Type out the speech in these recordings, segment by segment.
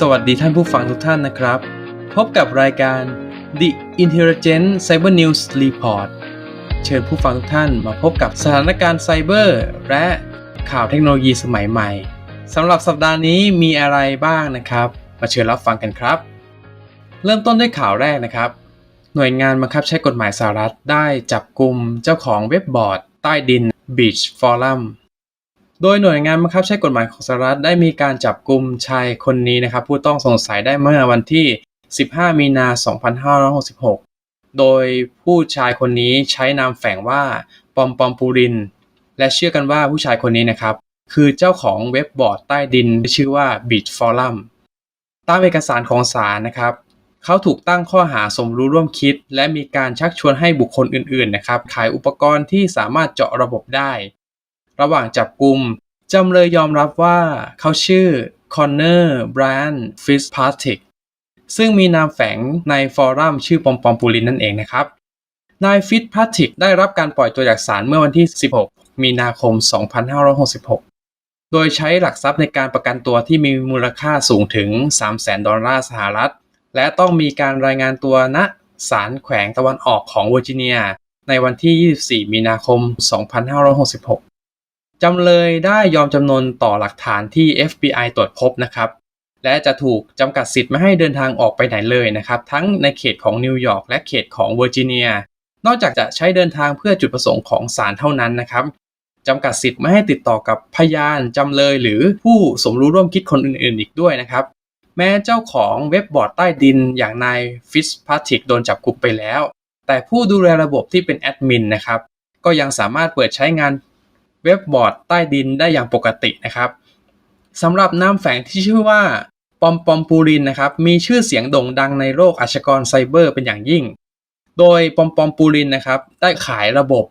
สวัสดีท่านผู้ฟังทุกท่านนะครับ พบกับรายการ The Intelligent Cyber News Report เชิญผู้ฟังทุกท่านมาพบกับสถานการณ์ไซเบอร์และข่าวเทคโนโลยีสมัยใหม่สำหรับสัปดาห์นี้มีอะไรบ้างนะครับ มาเชิญรับฟังกันครับ เริ่มต้นด้วยข่าวแรกนะครับ หน่วยงานบังคับใช้กฎหมายสหรัฐได้จับกลุ่มเจ้าของเว็บบอร์ดใต้ดิน Beach Forum โดยหน่วยงานบังคับใช้กฎหมายของสหรัฐได้มีการจับกลุ่มชายคนนี้นะครับ ผู้ต้องสงสัยได้เมื่อวันที่ 15 มีนา 2566 โดยผู้ชายคนนี้ใช้นามแฝงว่าปอมปอมปูริน และเชื่อกันว่าผู้ชายคนนี้นะครับ คือเจ้าของเว็บบอร์ดใต้ดินที่ชื่อว่า Beach Forum ตามเอกสารของศาลนะครับ เขาถูกตั้งข้อหาสมรู้ร่วมคิด และมีการชักชวนให้บุคคลอื่นๆนะครับขายอุปกรณ์ที่สามารถเจาะระบบได้ ระหว่างจับกลุ่มจำเลยยอมรับว่าเขาชื่อคอนเนอร์บรอันฟิสพาร์ติกซึ่งมีนามแฝงในฟอรัมชื่อปอมปอมปูลินนั่นเองนะครับ นายฟิตพาร์ติกได้รับการปล่อยตัวจากศาลเมื่อวันที่ 16 มีนาคม 2566 โดยใช้หลักทรัพย์ในการประกันตัวที่มีมูลค่าสูงถึง 300,000 ดอลลาร์สหรัฐ และต้องมีการรายงานตัวณศาลแขวงตะวันออกของเวอร์จิเนีย ในวันที่ 24 มีนาคม 2566 จำเลยได้ยอมจำนนต่อหลักฐานที่ FBI ตรวจพบนะครับ และจะถูกจำกัดสิทธิ์ไม่ให้เดินทางออกไปไหนเลยนะครับ ทั้งในเขตของนิวยอร์กและเขตของเวอร์จิเนีย นอกจากจะใช้เดินทางเพื่อจุดประสงค์ของศาลเท่านั้นนะครับจำกัดสิทธิ์ไม่ให้ติดต่อกับพยานจำเลยหรือผู้สมรู้ร่วมคิดคนอื่นๆ อีกด้วยนะครับ แม้เจ้าของเว็บบอร์ดใต้ดินอย่างนายฟิสพาติกโดนจับกุมไปแล้ว แต่ผู้ดูแลระบบที่เป็นแอดมินนะครับ ก็ยังสามารถเปิดใช้งาน เว็บบอร์ดใต้ดินได้อย่างปกตินะครับสำหรับนามแฝงที่ชื่อว่าปอมปอมปูรินนะครับมีชื่อเสียงโด่งดังในโลกอาชญากรไซเบอร์เป็นอย่างยิ่ง โดยปอมปอมปูรินนะครับได้ขายระบบ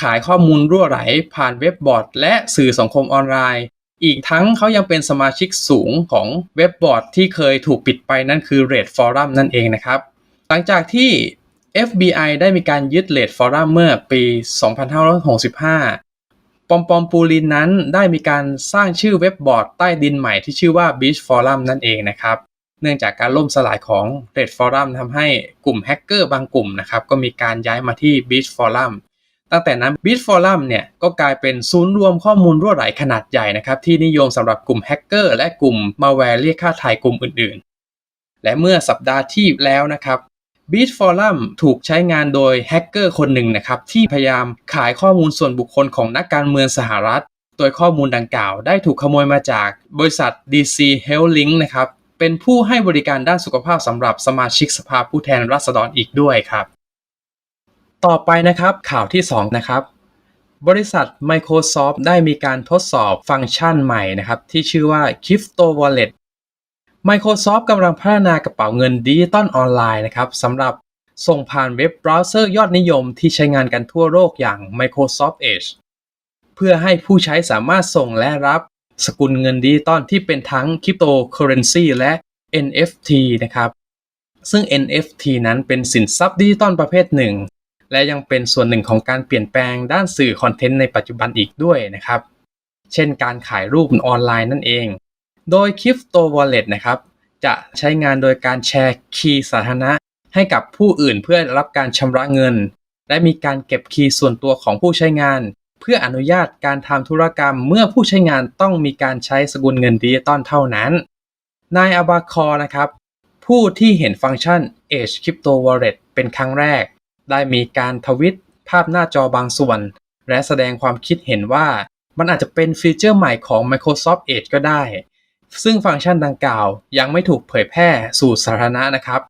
ขายข้อมูลรั่วไหล ผ่านเว็บบอร์ด และสื่อสังคมออนไลน์ อีกทั้งเขายังเป็นสมาชิกสูงของเว็บบอร์ดที่เคยถูกปิดไปนั่นคือ Red Forum นั่นเองนะครับ หลังจากที่ FBI ได้มีการยึด Red Forum เมื่อปี 2565 ปอมปอมปูลินนั้นได้มีการสร้างชื่อเว็บบอร์ดใต้ดินใหม่ที่ชื่อว่า Beach Forum นั่นเองนะครับ เนื่องจากการล่มสลายของ Red Forum ทำให้กลุ่มแฮกเกอร์บางกลุ่มนะครับก็มีการย้ายมาที่ Beach Forum ตั้งแต่นั้น Beach Forum เนี่ยก็กลายเป็นศูนย์รวมข้อมูลรั่วไหลขนาดใหญ่นะครับ ที่นิยมสำหรับกลุ่มแฮกเกอร์และกลุ่มมาแวร์เรียกค่าไถ่กลุ่มอื่นๆ และเมื่อสัปดาห์ที่แล้วนะครับ Beach Forum ถูกใช้งานโดยแฮกเกอร์คนหนึ่งนะครับที่พยายามขายข้อมูลส่วนบุคคลของนักการเมืองสหรัฐ โดยข้อมูลดังกล่าวได้ถูกขโมยมาจากบริษัท DC Health Link นะครับเป็นผู้ให้บริการด้านสุขภาพสำหรับสมาชิกสภาผู้แทนราษฎรอีกด้วยครับ ต่อไปนะครับข่าวที่ 2 นะครับ บริษัท Microsoft ได้มีการทดสอบฟังก์ชันใหม่นะครับที่ชื่อว่า Crypto Wallet Microsoft กำลังพัฒนากระเป๋าเงินดิจิตอลออนไลน์นะครับสำหรับส่งผ่านเว็บเบราว์เซอร์ยอดนิยมที่ใช้งานกันทั่วโลกอย่าง Microsoft Edge เพื่อให้ผู้ใช้สามารถส่งและรับสกุลเงินดิจิตอลที่เป็นทั้งคริปโตเคอเรนซีและ NFT นะครับ ซึ่ง NFT นั้นเป็นสินทรัพย์ดิจิตอลประเภทหนึ่ง และยังเป็นส่วนหนึ่งของการเปลี่ยนแปลงด้านสื่อคอนเทนต์ในปัจจุบันอีกด้วยนะครับ เช่นการขายรูปออนไลน์นั่นเอง โดย Crypto Wallet นะครับ จะใช้งานโดยการแชร์คีย์สาธารณะ ให้กับผู้อื่นเพื่อรับการชำระเงิน และมีการเก็บคีย์ส่วนตัวของผู้ใช้งาน เพื่ออนุญาตการทำธุรกรรมเมื่อผู้ใช้งานต้องมีการใช้สกุลเงินดิจิตอลเท่านั้น นายอาบาคอนะครับ ผู้ที่เห็นฟังก์ชัน Edge Crypto Wallet เป็นครั้งแรก ได้มีการทวิตภาพหน้าจอบางส่วน และแสดงความคิดเห็นว่ามันอาจจะเป็นฟีเจอร์ใหม่ของ Microsoft Edge ก็ได้ ซึ่งฟังก์ชันดังกล่าวยังไม่ถูกเผยแพร่สู่สาธารณะนะครับ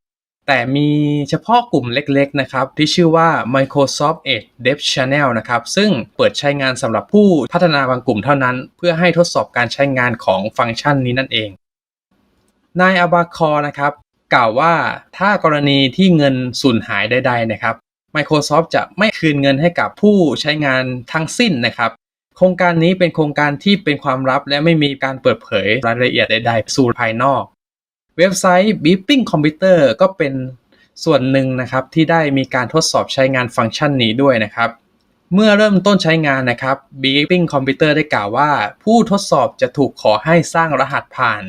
แต่มีเฉพาะกลุ่มเล็กๆ นะครับ ที่ชื่อว่า Microsoft Edge Dev Channel นะครับ ซึ่งเปิดใช้งานสำหรับผู้พัฒนาบางกลุ่มเท่านั้น เพื่อให้ทดสอบการใช้งานของฟังก์ชันนี้นั่นเอง นายอาบาคอนะครับ กล่าวว่าถ้ากรณีที่เงินสูญหายใด ๆ นะครับ Microsoft จะไม่คืนเงินให้กับผู้ใช้งานทั้งสิ้นนะครับ ครงการนี้เป็นโครงการที่เป็นความลับ และไม่มีการเปิดเผยรายละเอียดใดๆสู่ภายนอก เว็บไซต์ Beeping Computer ก็เป็นส่วนหนึ่งนะครับที่ได้มีการทดสอบใช้งานฟังก์ชันนี้ด้วยนะครับเมื่อเริ่มต้นใช้งานนะครับ Beeping Computer ได้กล่าวว่า ผู้ทดสอบจะถูกขอให้สร้างรหัสผ่าน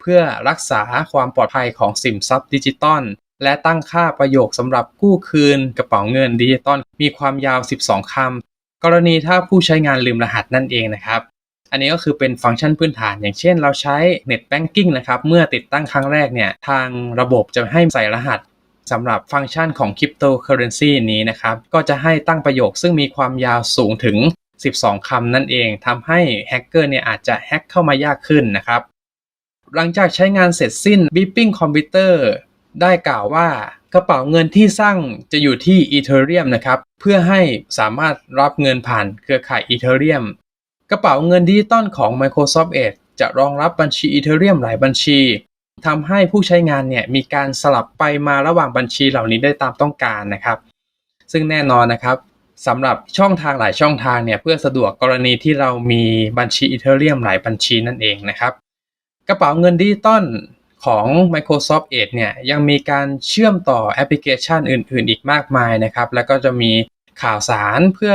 เพื่อรักษาความปลอดภัยของสินทรัพย์ดิจิตอลและตั้งค่าประโยคสำหรับกู้คืนกระเป๋าเงินดิจิตอลมีความยาว 12คำ กรณีถ้าผู้ใช้งานลืมรหัสนั่นเองนะครับอันนี้ก็คือเป็นฟังก์ชันพื้นฐาน อย่างเช่นเราใช้ Net Banking นะครับเมื่อติดตั้งครั้งแรกเนี่ยทางระบบจะให้ใส่รหัสสำหรับฟังก์ชันของ Cryptocurrency นี้นะครับก็จะให้ตั้งประโยคซึ่งมีความยาวสูงถึง 12 คำนั่นเองทำให้แฮกเกอร์เนี่ยอาจจะแฮกเข้ามายากขึ้นนะครับหลังจากใช้งานเสร็จสิ้น Beeping Computer ได้กล่าวว่ากระเป๋าเงินที่สร้างจะอยู่ที่ Ethereum นะครับ เพื่อให้สามารถรับเงินผ่านเครือข่าย Ethereum กระเป๋าเงินดิจิตอลของ Microsoft Edge จะรองรับบัญชี Ethereum หลายบัญชีทำให้ผู้ใช้งานเนี่ยมีการสลับไปมาระหว่างบัญชีเหล่านี้ได้ตามต้องการนะครับ ซึ่งแน่นอนนะครับสำหรับช่องทางหลายช่องทางเนี่ยเพื่อสะดวกกรณีที่เรามีบัญชี Ethereum หลายบัญชีนั่นเองนะครับ กระเป๋าเงินดิจิตอล ของ Microsoft Edge เนี่ยยังมีการเชื่อมต่อแอปพลิเคชันอื่น ๆ อีกมากมายนะครับ แล้วก็จะมีข่าวสารเพื่อ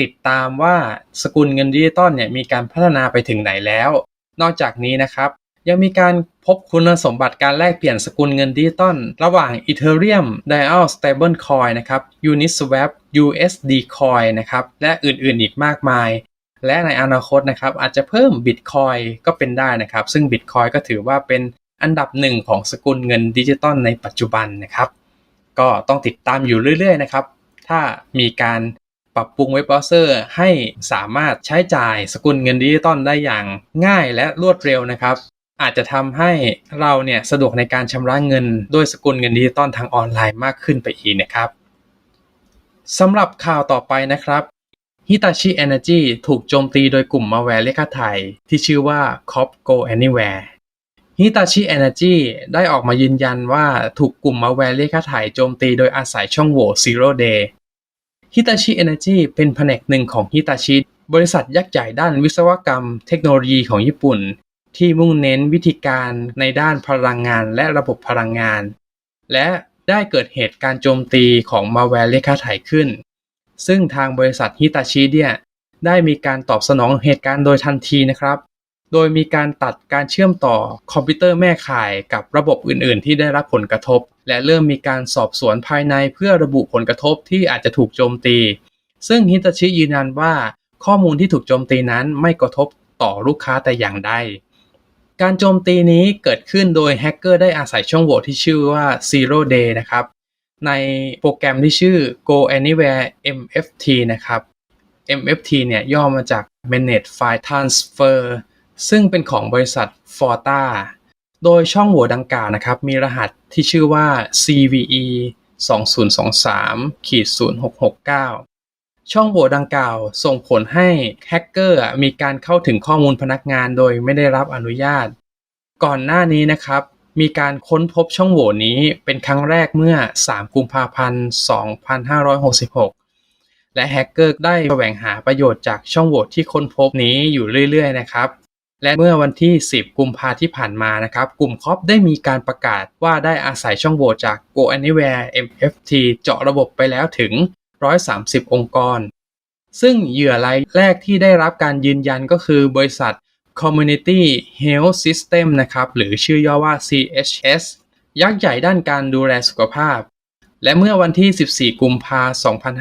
ติดตามว่าสกุลเงินดิจิตอลเนี่ยมีการพัฒนาไปถึงไหนแล้ว นอกจากนี้นะครับ ยังมีการพบคุณสมบัติการแลกเปลี่ยนสกุลเงินดิจิตอลระหว่าง Ethereum Dial Stable Coin นะครับ Uniswap USD Coin นะครับและอื่นๆอีกมากมาย และในอนาคตนะครับอาจจะเพิ่ม Bitcoin ก็เป็นได้นะครับ ซึ่ง Bitcoin ก็ถือว่าเป็น อันดับหนึ่งของสกุลเงินดิจิตอลในปัจจุบันนะครับ ก็ต้องติดตามอยู่เรื่อยๆนะครับ ถ้ามีการปรับปรุงเว็บเบราว์เซอร์ให้สามารถใช้จ่ายสกุลเงินดิจิตอลได้อย่างง่ายและรวดเร็วนะครับ อาจจะทำให้เราเนี่ยสะดวกในการชำระเงินด้วยสกุลเงินดิจิตอลทางออนไลน์มากขึ้นไปอีกนะครับสำหรับข่าวต่อไปนะครับ Hitachi Energy ถูกโจมตีโดยกลุ่มมาแวร์เลขาไทยที่ชื่อว่า Cop Go Anywhere Hitachi Energy ได้ออกมายืนยันว่าถูกกลุ่มมาแวร์เลขาถ่ายโจมตีโดยอาศัยช่องโหว่ Zero Day Hitachi Energy เป็นแผนกหนึ่งของ Hitachi บริษัทยักษ์ใหญ่ด้านวิศวกรรมเทคโนโลยีของญี่ปุ่น ที่มุ่งเน้นวิธีการในด้านพลังงานและระบบพลังงาน และได้เกิดเหตุการโจมตีของมาแวร์เลขาถ่ายขึ้น ซึ่งทางบริษัท Hitachi เนี่ยได้มีการตอบสนองเหตุการณ์โดยทันทีนะครับ โดยมีการตัดการเชื่อมต่อคอมพิวเตอร์แม่ข่ายกับระบบอื่น ๆ ที่ได้รับผลกระทบ และเริ่มมีการสอบสวนภายในเพื่อระบุผลกระทบที่อาจจะถูกโจมตี ซึ่งฮิตาชิยืนยันว่า ข้อมูลที่ถูกโจมตีนั้นไม่กระทบต่อลูกค้าแต่อย่างใด การโจมตีนี้เกิดขึ้นโดยแฮกเกอร์ได้อาศัยช่องโหว่ที่ชื่อว่า Zero Day นะครับ ในโปรแกรมที่ชื่อ Go Anywhere MFT นะครับ MFT เนี่ยย่อมาจาก Manage File Transfer ซึ่งเป็นของบริษัท Forta โดยช่องโหว่ดังกล่าวนะครับ มีรหัสที่ชื่อว่า CVE 2023ขีด0669 ช่องโหว่ดังกล่าวส่งผลให้แฮกเกอร์มีการเข้าถึงข้อมูลพนักงานโดยไม่ได้รับอนุญาต ก่อนหน้านี้นะครับ มีการค้นพบช่องโหว่นี้เป็นครั้งแรกเมื่อ 3 กุมภาพันธ์ 2566 และแฮกเกอร์ได้แสวงหาประโยชน์จากช่องโหว่ที่ค้นพบนี้อยู่เรื่อยๆนะครับ และเมื่อวันที่ 10 กุมภาที่ผ่านมานะครับ กลุ่มคอปได้มีการประกาศว่าได้อาศัยช่องโหว่จาก Go Anywhere MFT เจาะระบบไปแล้วถึง 130 องค์กร ซึ่งเหยื่อรายแรกที่ได้รับการยืนยันก็คือบริษัท Community Health System นะครับ หรือชื่อย่อว่า CHS ยักษ์ใหญ่ด้านการดูแลสุขภาพ และเมื่อวันที่ 14 กุมภาพันธ์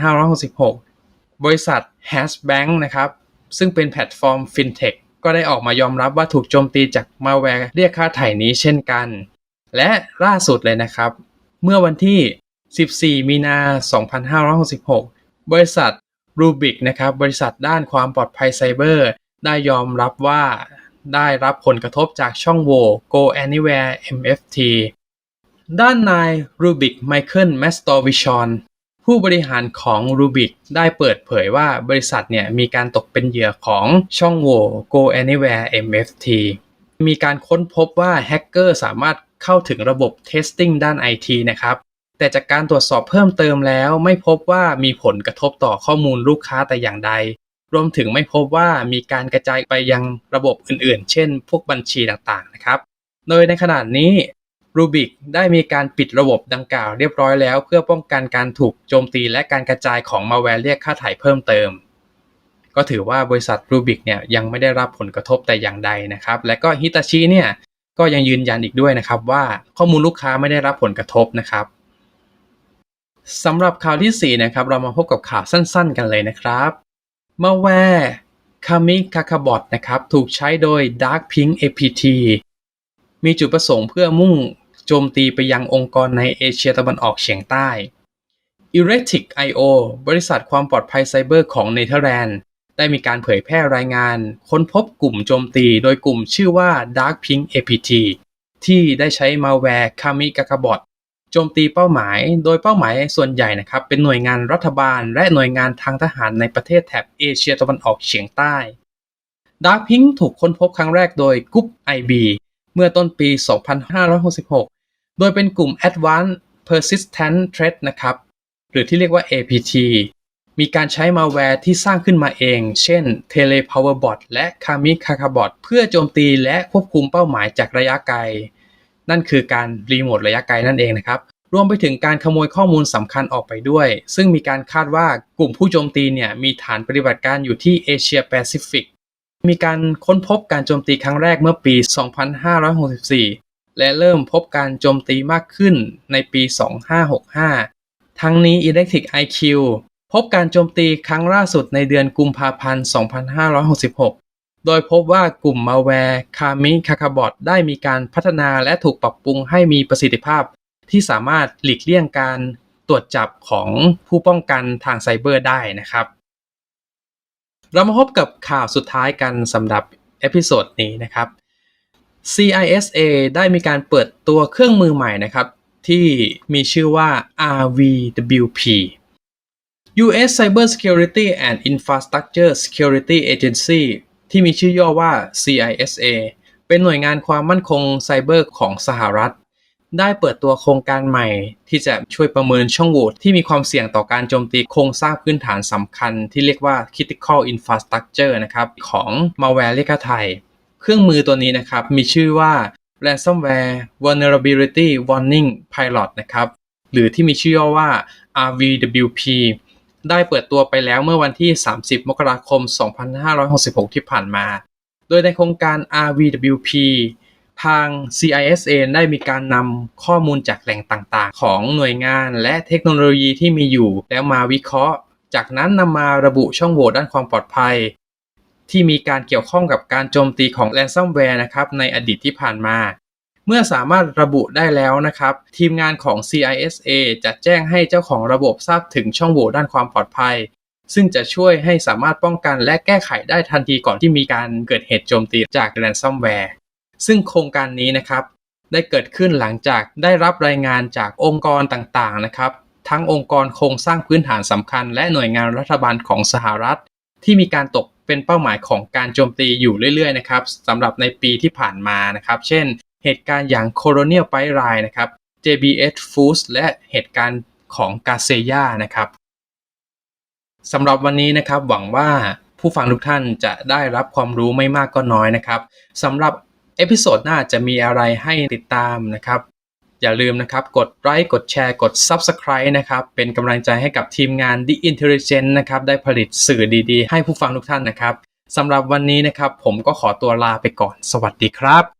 2566 บริษัท h a s b a n k นะครับ ซึ่งเป็นแพลตฟอร์ม FinTech ก็ได้ออกมายอมรับว่าถูกโจมตีจากมาแวร์เรียกค่าไถ่นี้เช่นกัน และล่าสุดเลยนะครับ เมื่อวันที่ 14 มีนา 2566 บริษัท Rubik นะครับบริษัทด้านความปลอดภัยไซเบอร์ ได้ยอมรับว่าได้รับผลกระทบจากช่องโหว่ Go Anywhere MFT ด้านนาย Rubik Michael m a s t o v i c h o n ผู้บริหารของ Rubik ได้เปิดเผยว่าบริษัทเนี่ยมีการตกเป็นเหยื่อของช่องโหว่ Go Anywhere MFT มีการค้นพบว่าแฮกเกอร์สามารถเข้าถึงระบบ Testing ด้าน IT นะครับ แต่จากการตรวจสอบเพิ่มเติมแล้ว ไม่พบว่ามีผลกระทบต่อข้อมูลลูกค้าแต่อย่างใด รวมถึงไม่พบว่ามีการกระจายไปยังระบบอื่นๆ เช่น พวกบัญชีต่างๆ นะครับ โดยในขณะนี้ รูบิกได้มีการปิดระบบดังกล่าวเรียบร้อยแล้ว เพื่อป้องกันการถูกโจมตีและการกระจายของมาแวร์เรียกค่าถ่ายเพิ่มเติม ก็ถือว่าบริษัทรูบิกเนี่ยยังไม่ได้รับผลกระทบแต่อย่างใดนะครับ และก็ฮิตาชิเนี่ยก็ยังยืนยันอีกด้วยนะครับว่าข้อมูลลูกค้าไม่ได้รับผลกระทบนะครับสำหรับข่าวที่ 4 นะครับ เรามาพบกับข่าวสั้นๆ กันเลยนะครับมาแวร์คามิคาคาบอทนะครับ ถูกใช้โดย Dark Pink APT มีจุดประสงค์เพื่อมุ่ง โจมตีไปยังองค์กรในเอเชียตะวันออกเฉียงใต้ e r e t i c IO บริษัทความปลอดภัยไซเบอร์ของเนเธอร์แลนด์ ได้มีการเผยแพร่รายงาน ค้นพบกลุ่มโจมตีโดยกลุ่มชื่อว่า Dark Pink APT ที่ได้ใช้มาแวร์คามิกากบอทโจมตีเป้าหมาย โดยเป้าหมายส่วนใหญ่นะครับ เป็นหน่วยงานรัฐบาล และหน่วยงานทางทหารในประเทศแถบเอเชียตะวันออกเฉียงใต้ Dark Pink ถูกค้นพบครั้งแรกโดยกรุ๊ป IB เมื่อต้นปี 2566 โดยเป็นกลุ่ม Advanced Persistent Threat นะครับ หรือที่เรียกว่า APT มีการใช้มาแวร์ที่สร้างขึ้นมาเอง เช่น Telepowerbot และ Kami Kakabot เพื่อโจมตีและควบคุมเป้าหมายจากระยะไกล นั่นคือการรีโมทระยะไกลนั่นเองนะครับ รวมไปถึงการขโมยข้อมูลสำคัญออกไปด้วย ซึ่งมีการคาดว่ากลุ่มผู้โจมตีเนี่ยมีฐานปฏิบัติการอยู่ที่เอเชียแปซิฟิก มีการค้นพบการโจมตีครั้งแรกเมื่อปี 2564 และเริ่มพบการโจมตีมากขึ้นในปี 2565 ทั้งนี้ Electric IQ พบการโจมตีครั้งล่าสุดในเดือนกุมภาพันธ์ 2566 โดยพบว่ากลุ่มมาแวร์คามิคาคาบอทได้มีการพัฒนาและถูกปรับปรุงให้มีประสิทธิภาพ ที่สามารถหลีกเลี่ยงการตรวจจับของผู้ป้องกันทางไซเบอร์ได้นะครับ เรามาพบกับข่าวสุดท้ายกันสำหรับเอพิโซดนี้นะครับ CISA ได้มีการเปิดตัวเครื่องมือใหม่นะครับ ที่มีชื่อว่า RVWP U.S. Cybersecurity and Infrastructure Security Agency ที่มีชื่อย่อว่า CISA เป็นหน่วยงานความมั่นคงไซเบอร์ของสหรัฐ ได้เปิดตัวโครงการใหม่ ที่จะช่วยประเมินช่องโหว่ที่มีความเสี่ยงต่อการโจมตีโครงสร้างพื้นฐานสำคัญ ที่เรียกว่า Critical Infrastructure นะครับ ของ malware เรียกไทย เครื่องมือตัวนี้นะครับ มีชื่อว่า Ransomware Vulnerability Warning Pilot นะครับ หรือที่มีชื่อย่อว่า RVWP ได้เปิดตัวไปแล้วเมื่อวันที่ 30 มกราคม 2566 ที่ผ่านมา โดยในโครงการ RVWP ทาง CISA ได้มีการนำข้อมูลจากแหล่งต่างๆ ของหน่วยงานและเทคโนโลยีที่มีอยู่ แล้วมาวิเคราะห์ จากนั้นนำมาระบุช่องโหว่ด้านความปลอดภัย ที่มีการเกี่ยวข้องกับการโจมตีของ ransomware นะครับในอดีตที่ผ่านมา เมื่อสามารถระบุได้แล้วนะครับ ทีมงานของ CISA จะแจ้งให้เจ้าของระบบทราบถึงช่องโหว่ด้านความปลอดภัย ซึ่งจะช่วยให้สามารถป้องกันและแก้ไขได้ทันทีก่อนที่มีการเกิดเหตุโจมตีจาก ransomware ซึ่งโครงการนี้นะครับได้เกิดขึ้นหลังจากได้รับรายงานจากองค์กรต่างๆนะครับ ทั้งองค์กรโครงสร้างพื้นฐานสำคัญ และหน่วยงานรัฐบาลของสหรัฐ ที่มีการตก เป็นเป้าหมายของการโจมตีอยู่เรื่อยๆนะครับสำหรับในปีที่ผ่านมานะครับ เช่น เหตุการณ์อย่าง Colonial p i r i นะครับ JBS Foods และเหตุการณ์ของ g a เซย่านะครับสำหรับวันนี้นะครับหวังว่าผู้ฟังทุกท่านจะได้รับความรู้ไม่มากก็น้อยนะครับสำหรับเอพิโซดหน้าจะมีอะไรให้ติดตามนะครับ อย่าลืมนะครับ กดไลค์กดแชร์กด Subscribe นะครับ เป็นกำลังใจให้กับทีมงาน The Intelligent นะครับ ได้ผลิตสื่อดีๆ ให้ผู้ฟังทุกท่านนะครับสำหรับวันนี้นะครับ ผมก็ขอตัวลาไปก่อน สวัสดีครับ